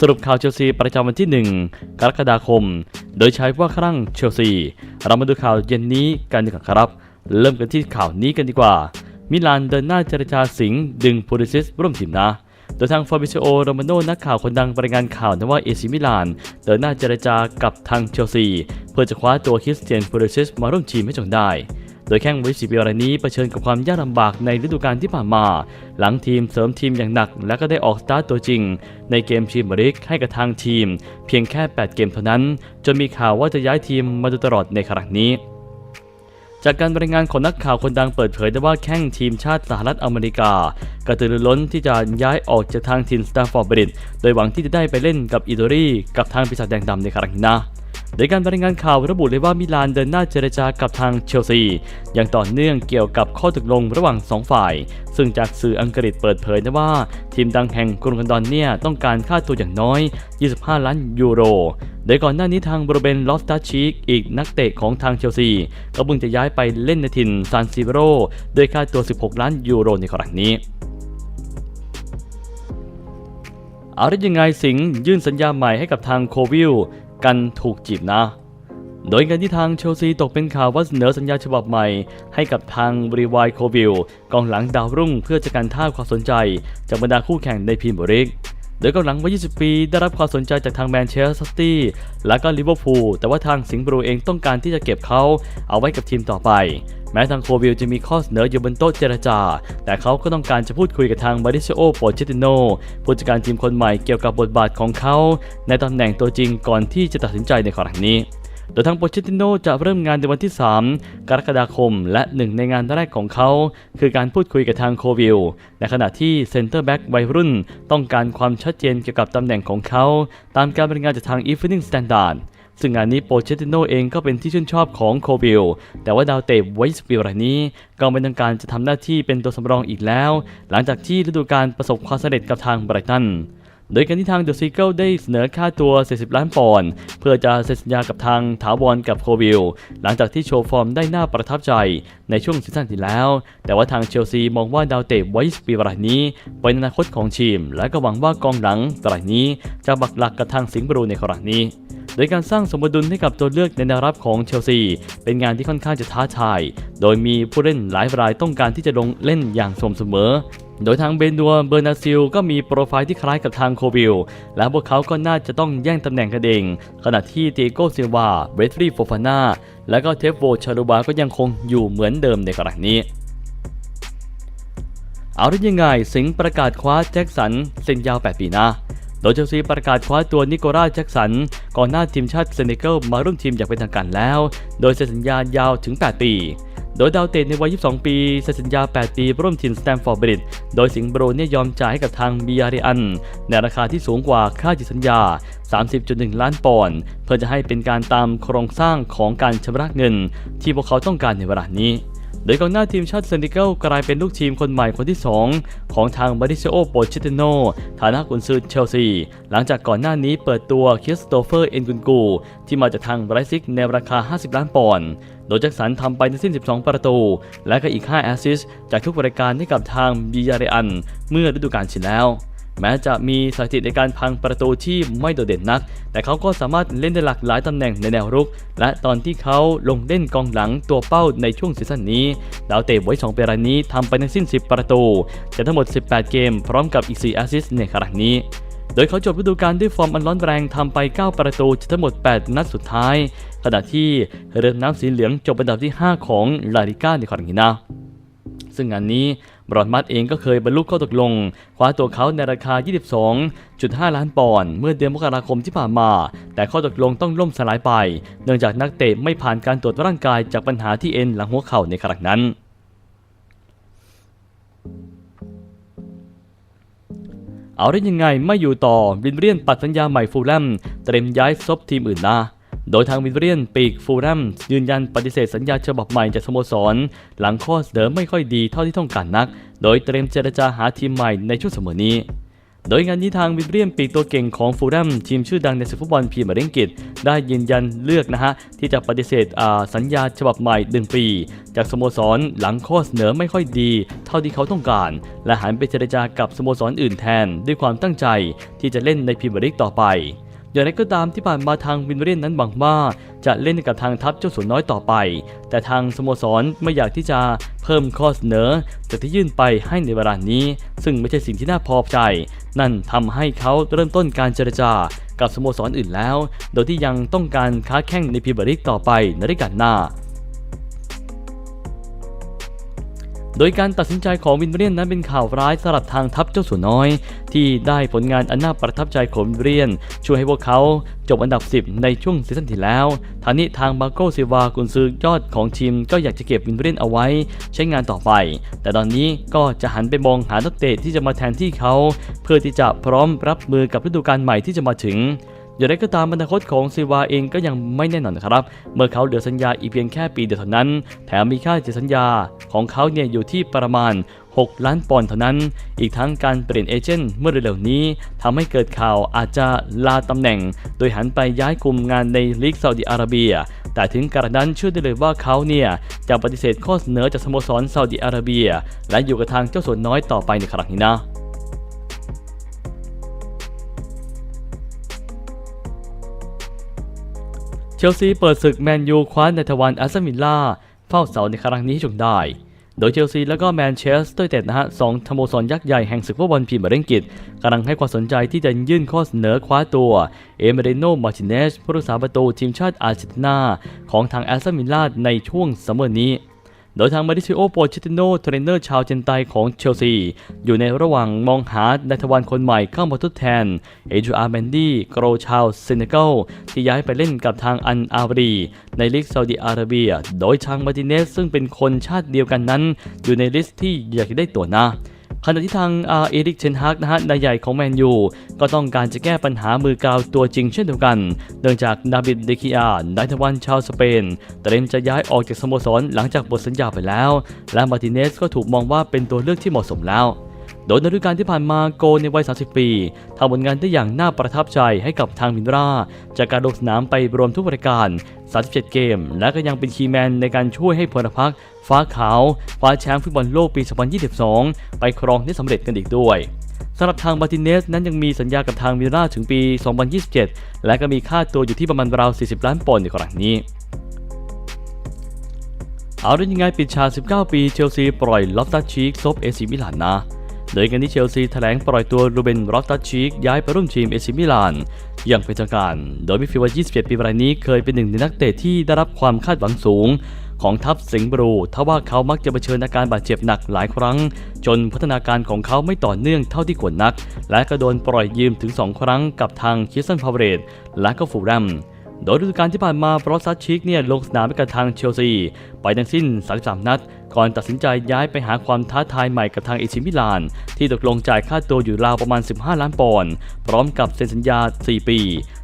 สรุปข่าวเชลซีประจำวันที่ 1 กรกฎาคม โดยใช้ว่าครั่งเชลซี เรามาดูข่าวเย็นนี้กันดีกว่าครับ เริ่มกันที่ข่าวนี้กันดีกว่า มิลานเดินหน้าเจรจาสิงห์ดึงพูลิซิสร่วมทีมนะโดยทางฟาบิซิโอโรมาโนนักข่าวคนดังรายงานข่าวนะว่าเอซิมิลานเดินหน้าเจรจากับทางเชลซี เพื่อจะคว้าตัวคริสเตียนพูลิซิสมาร่วมทีมให้จงได้ โดยแข้งวัยสิบปีรายนี้เผชิญกับความยากลำบากในฤดูกาลที่ผ่านมา หลังทีมเสริมทีมอย่างหนัก และก็ได้ออกสตาร์ทตัวจริง ในเกมชีมบริกให้กับทางทีม เพียงแค่ 8 เกมเท่านั้น จนมีข่าวว่าจะย้ายทีมมาโดยตลอดในครั้งนี้จากการรายงานของนักข่าวคนดังเปิดเผยได้ว่าแข้งทีมชาติสหรัฐอเมริกา กระตือรือร้นที่จะย้ายออกจากทางทีมสตาร์ฟอร์ดบริดโดยหวังที่จะได้ไปเล่นกับอิตาลีกับทางปีศาจแดงดำในครั้งนี้นะโดยการรายงานข่าวระบุเลยว่ามิลานเดินหน้าเจรจากับทางเชลซี อย่างต่อเนื่องเกี่ยวกับข้อตกลงระหว่าง 2 ฝ่าย ซึ่งจากสื่ออังกฤษเปิดเผยนะว่า ทีมดังแห่งกรุงลอนดอนเนี่ยต้องการค่าตัวอย่างน้อย 25 ล้านยูโร โดยก่อนหน้านี้ทางบริเบนลอฟตัชชีกอีกนักเตะของทางเชลซี ก็เพิ่งจะย้ายไปเล่นในถิ่นซานซิโรด้วยค่าตัว 16 ล้านยูโรในครั้งนี้ เอาได้ยังไงสิงยื่นสัญญาใหม่ให้กับทางโควิลกันถูกจีบนะ โดยการที่ทางเชลซีตกเป็นข่าวว่าเสนอสัญญาฉบับใหม่ ให้กับทางบริวายโควิลกองหลังดาวรุ่งเพื่อจะการท่าความสนใจ จากบรรดาคู่แข่งในพรีเมียร์ลีก โดยกองหลังวัย 20 ปี ได้รับความสนใจจากทางแมนเชสเตอร์ซิตี้และก็ลิเวอร์พูลแต่ว่าทางสิงห์บรูเองต้องการที่จะเก็บเขาเอาไว้กับทีมต่อไป แม้ทางโควิลจะมีข้อเสนออยู่บนโต๊ะเจรจา แต่เขาก็ต้องการจะพูดคุยกับทางมาริเชโอโปเชติโนผู้จัดการทีมคนใหม่เกี่ยวกับบทบาทของเขา ในตำแหน่งตัวจริงก่อนที่จะตัดสินใจในครั้งนี้ โดยทางโปเชติโนจะเริ่มงานในวันที่ 3 กรกฎาคม และหนึ่งในงานแรกของเขา คือการพูดคุยกับทางโควิลในขณะที่เซนเตอร์แบ็กวัยรุ่น ต้องการความชัดเจนเกี่ยวกับตำแหน่งของเขา ตามการรายงานจากทาง Evening Standard ซึ่งงานนี้โปเชติโนเองก็เป็นที่ชื่นชอบของโควิล แต่ว่าดาวเตะไวส์ปิลรายนี้ ก็ไม่ต้องการจะทำหน้าที่เป็นตัวสำรองอีกแล้ว หลังจากที่ฤดูกาลประสบความสำเร็จกับทางไบรตัน โดยการที่ทางเดอะซีเกิลได้เสนอค่าตัว 40 ล้านปอนด์เพื่อจะเซ็นสัญญากับทางถาวรกับโควิล หลังจากที่โชว์ฟอร์มได้น่าประทับใจในช่วงซีซั่นที่แล้ว แต่ว่าทางเชลซีมองว่าดาวเตะไวส์ปีรายนี้เป็นอนาคตของทีม และก็หวังว่ากองหลังรายนี้จะบักหลักกับทางสิงห์บรูในครั้งนี้ โดยการสร้างสมดุลให้กับตัวเลือกในแนวรับของเชลซี เป็นงานที่ค่อนข้างจะท้าทาย โดยมีผู้เล่นหลายรายต้องการที่จะลงเล่นอย่างสม่ำเสมอโดยทางเบนดัวเบอร์นาซิลก็มีโปรไฟล์ที่คล้ายกับทางโควิล และพวกเขาก็น่าจะต้องแย่งตำแหน่งกันเอง ขณะที่เตโกซิลวา เบรดฟรีโฟฟาน่า และก็เทฟโวชาลูบาก็ยังคงอยู่เหมือนเดิมในกรณีนี้เอาได้ยังไงสิงประกาศคว้าแจ็คสันเซ็นยาว 8 ปีนะ โดยเชลซีประกาศคว้าตัวนิโคลาแจ็คสันก่อนหน้าทีมชาติเซเนกัลมาร่วมทีมอย่างเป็นทางการแล้ว โดยเซ็นสัญญายาวถึง 8 ปี โดยดาวเตะในวัย 22 ปีเซ็นสัญญา 8 ปีร่วมทีมสแตมฟอร์ดบริดโดยสิงห์โบรเนี่ยยอมจ่ายให้กับทางบิยาริอัน ในราคาที่สูงกว่าค่าจิตสัญญา 30.1 ล้านปอนด์เพื่อจะให้เป็นการตามโครงสร้างของการชำระเงิน ที่พวกเขาต้องการในเวลานี้ โดยกองหน้าทีมชาติเซนติเกิลกลายเป็นลูกทีมคนใหม่คนที่ 2 ของทางมาริเชโอโปเชติโนฐานะกุนซือเชลซี หลังจากก่อนหน้านี้เปิดตัวคริสโตเฟอร์เอ็นกุนกู ที่มาจากทางไบรซิกในราคา 50 ล้านปอนด์โดยแจ็คสันทำไปทั้งสิ้น 12 ประตู และก็อีก 5 แอสซิสต์จากทุกรายการให้กับทางบิยาเรอัน เมื่อฤดูกาลที่แล้ว แม้จะมีสถิติในการพังประตูที่ไม่โดดเด่นนัก แต่เขาก็สามารถเล่นได้หลากหลายตำแหน่งในแนวรุก และตอนที่เขาลงเล่นกองหลังตัวเป้าในช่วงซีซั่นนี้ ดาวเตะไว้2เปรายนี้ทำไปทั้งสิ้น 10 ประตูจากทั้งหมด 18 เกม พร้อมกับอีก 4 แอสซิสต์ในครั้งนี้โดยเขาจบฤดูกาลด้วยฟอร์มอันร้อนแรงทำไป 9 ประตูจากทั้งหมด 8 นัดสุดท้าย ขณะที่เรือน้ำสีเหลืองจบอันดับที่ 5 ของลาลิก้าในครั้งนี้นะซึ่งงานนี้ บรอนมัดเองก็เคยบรรลุข้อตกลง คว้าตัวเขาในราคา 22.5 ล้านปอนด์เมื่อเดือนมกราคมที่ผ่านมา แต่ข้อตกลงต้องล่มสลายไป เนื่องจากนักเตะไม่ผ่านการตรวจร่างกายจากปัญหาที่เอ็นหลังหัวเข่าในครั้งนั้นเอาได้ยังไงไม่อยู่ต่อวินเรียนปัดสัญญาใหม่ฟูลแลมเตรียมย้ายซบทีมอื่นนะ โดยทางวินเรียนปีกฟูลแลมยืนยันปฏิเสธสัญญาฉบับใหม่จากสโมสร หลังข้อเสนอไม่ค่อยดีเท่าที่ต้องการนัก โดยเตรียมเจรจาหาทีมใหม่ในช่วงเสมอนี้โดยงานนี้ทางวิลเลียมปีกตัวเก่งของฟูลแลมทีมชื่อดังในศึกฟุตบอลพรีเมียร์ลีกอังกฤษได้ยืนยันเลือกนะฮะ ที่จะปฏิเสธอ่าสัญญาฉบับใหม่1ปี จากสโมสรหลังข้อเสนอไม่ค่อยดี เท่าที่เขาต้องการ และหันไปเจรจากับสโมสรอื่นแทน ด้วยความตั้งใจที่จะเล่นในพรีเมียร์ลีกต่อไป อย่างไรก็ตามที่ผ่านมาทางวินเรียนนั้นหวังว่า จะเล่นกับทางทัพเจ้าสัวน้อยต่อไป แต่ทางสโมสรไม่อยากที่จะเพิ่มข้อเสนอจากที่ยื่นไปให้ในเวลานี้ ซึ่งไม่ใช่สิ่งที่น่าพอใจ นั่นทำให้เขาเริ่มต้นการเจรจากับสโมสรอื่นแล้ว โดยที่ยังต้องการค้าแข่งในพิบริกต่อไปในฤดูกาลหน้า โดยการตัดสินใจของวินเรียนนั้นเป็นข่าวร้ายสำหรับทางทัพเจ้าสัวน้อย ที่ได้ผลงานอันน่าประทับใจของวินเรียน ช่วยให้พวกเขาจบอันดับ 10 ในช่วงซีซั่นที่แล้วทางนี้ทางมาโกซิวากุนซือยอดของทีมก็อยากจะเก็บวินเรียนเอาไว้ ใช้งานต่อไป แต่ตอนนี้ก็จะหันไปมองหานักเตะที่จะมาแทนที่เขา เพื่อที่จะพร้อมรับมือกับฤดูกาลใหม่ที่จะมาถึง อย่างไรก็ตามอนาคตของซิวาเองก็ยังไม่แน่นอนครับ เมื่อเขาเหลือสัญญาอีกเพียงแค่ปีเดียวเท่านั้น แถมมีค่าเสียสัญญาของเขาเนี่ยอยู่ที่ประมาณ 6 ล้านปอนด์เท่านั้น อีกทั้งการเปลี่ยนเอเจนต์เมื่อเร็วๆนี้ทำให้เกิดข่าวอาจจะลาตำแหน่ง โดยหันไปย้ายกลุ่มงานในลีกซาอุดิอาระเบีย แต่ถึงกระนั้นเชื่อได้เลยว่าเขาเนี่ยจะปฏิเสธข้อเสนอจากสโมสรซาอุดิอาระเบีย และอยู่กับทางเจ้าสัวน้อยต่อไปในครั้งนี้นะ เชลซีเปิดศึกแมนยูคว้าในทวันอัสมิลล่าเฝ้าเสาในครั้งนี้ให้จงได้ โดยเชลซีและก็แมนเชสเตอร์ยูไนเต็ดนะฮะสองสโมสรยักษ์ใหญ่แห่งศึกฟุตบอลพรีเมียร์ลีกอังกฤษกำลังให้ความสนใจที่จะยื่นข้อเสนอคว้าตัว เอเมเรโนมาร์ติเนสผู้รักษาประตูทีมชาติอาร์เจนตินาของทางแอสตันวิลล่าในช่วงซัมเมอร์นี้ โดยทางมาริซิโอโปชิติโนเทรนเนอร์ชาวเจนไตของเชลซี อยู่ในระหว่างมองหาในทวารคนใหม่เข้ามาทดแทน เอจูอาร์แมนดี้โกรชาวเซเนกัลที่ย้ายไปเล่นกับทางอันอาบรี ในลีกซาอุดิอาระเบีย โดยทางมาร์ติเนสซึ่งเป็นคนชาติเดียวกันนั้น อยู่ในลิสต์ที่อยากได้ตัวนะ ขณะที่ทางอาเอริกเชนฮากนะฮะนายใหญ่ของแมนยูก็ต้องการจะแก้ปัญหามือกาวตัวจริงเช่นเดียวกัน เนื่องจากนาบิดเดคิอาไนทวันชาวสเปนเตรียมจะย้ายออกจากสโมสรหลังจากหมดสัญญาไปแล้ว และมาติเนสก็ถูกมองว่าเป็นตัวเลือกที่เหมาะสมแล้ว โดยในฤดูกาลที่ผ่านมาโกในวัย 30 ปีทำผลงานได้อย่างน่าประทับใจให้กับทางมินราจากการลงสนามไปรวมทุกรายการ 37 เกม และก็ยังเป็นคีย์แมนในการช่วยให้พลพรรคฟ้าขาวคว้าแชมป์ฟุตบอลโลกปี 2022 ไปครองได้สำเร็จกันอีกด้วยสำหรับทางมาร์ตินเนสนั้นยังมีสัญญากับทางมิลล่าถึงปี 2027 และก็มีค่าตัวอยู่ที่ประมาณราว 40 ล้านปอนด์ในครั้งนี้เอาได้ยังไงปิดฉาก19 ปีเชลซีปล่อยลอฟตัสชีกซบเอซิมิลานนะ โดยกันที่เชลซีแถลงปล่อยตัวรูเบนลอฟตัสชีกย้ายไปร่วมทีมเอซิมิลานอย่างเป็นทางการ โดยมิดฟิลด์วัย27 ปีรายนี้เคยเป็นหนึ่งในนักเตะที่ได้รับความคาดหวังสูงของทัพสิงห์บรูทว่าเขามักจะเผชิญอาการบาดเจ็บหนักหลายครั้ง จนพัฒนาการของเขาไม่ต่อเนื่องเท่าที่ควรนัก และก็โดนปล่อยยืมถึง 2 ครั้งกับทางคิสตันพาวเวรตและก็ฟูแรม โดยฤดูกาลที่ผ่านมาบรอสซัสชิกเนี่ยลงสนามไปกับทางเชลซี ไปทั้งสิ้น 33 นัด ก่อนตัดสินใจย้ายไปหาความท้าทายใหม่กับทางเอซิมิลาน ที่ตกลงจ่ายค่าตัวอยู่ราวประมาณ 15 ล้านปอนด์พร้อมกับเซ็นสัญญา 4 ปี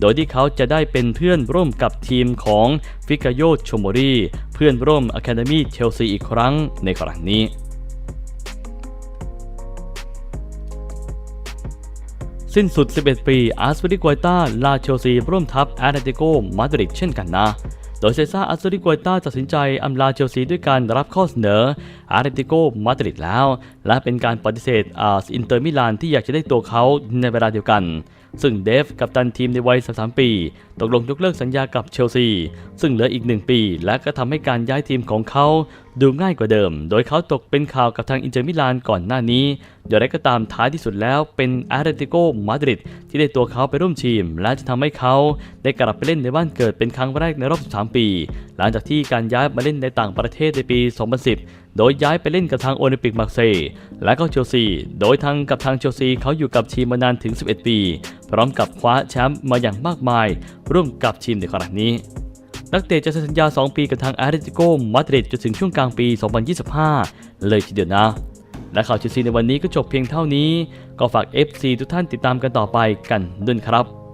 โดยที่เขาจะได้เป็นเพื่อนร่วมกับทีมของฟิกาโยโชโมรีเพื่อนร่วมอะคาเดมีเชลซีอีกครั้งในครั้งนี้ สิ้นสุด 11 ปีอาร์สเปริกวยต้าลาเชลซีร่วมทัพแอตเลติโกมาดริดเช่นกันนะ โดยเซซ่าอาร์สเปริกวยต้าตัดสินใจอำลาเชลซีด้วยการรับข้อเสนอแอตเลติโกมาดริดแล้ว และเป็นการปฏิเสธอาร์อินเตอร์มิลานที่อยากจะได้ตัวเขาในเวลาเดียวกัน ซึ่งเดฟกับตันทีมในวัย 33 ปี ตกลงยกเลิกสัญญากับเชลซี ซึ่งเหลืออีก1ปี และก็ทำให้การย้ายทีมของเขาดูง่ายกว่าเดิม โดยเขาตกเป็นข่าวกับทางอินเตอร์มิลานก่อนหน้านี้ อย่างไรก็ตามท้ายที่สุดแล้วเป็นแอตเลติโกมาดริดที่ได้ตัวเขาไปร่วมทีม และจะทำให้เขาได้กลับไปเล่นในบ้านเกิดเป็นครั้งแรกในรอบ 13 ปี หลังจากที่การย้ายมาเล่นในต่างประเทศในปี 2010 โดยย้ายไปเล่นกับทางโอลิมปิกมาร์เซย์และก็เชลซี โดยทางกับทางเชลซีเขาอยู่กับทีมมานานถึง 11 ปี พร้อมกับคว้าแชมป์มาอย่างมากมายร่วมกับทีมในครั้งนี้ นักเตะจะเซ็นสัญญา 2 ปีกับทางแอตเลติโกมาดริดจนถึงช่วงกลางปี 2025 เลยทีเดียวนะ และข่าวเชลซีในวันนี้ก็จบเพียงเท่านี้ ก็ฝาก FC ทุกท่านติดตามกันต่อไปกันด้วยครับ